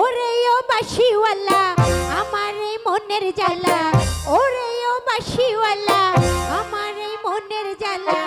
ওরে ও বাসিওয়ালা আমার এই মনের জ্বালা। ওরে ও বাসিওয়ালা আমার এই মনের জ্বালা।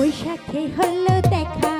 বৈশাখে হলো দেখা।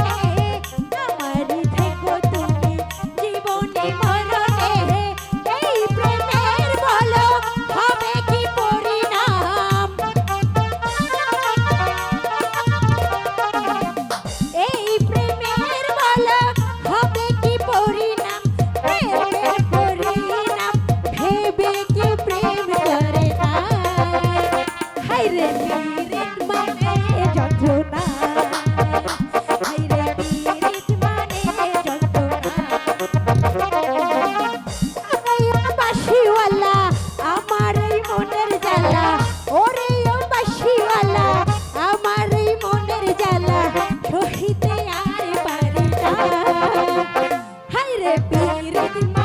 happy,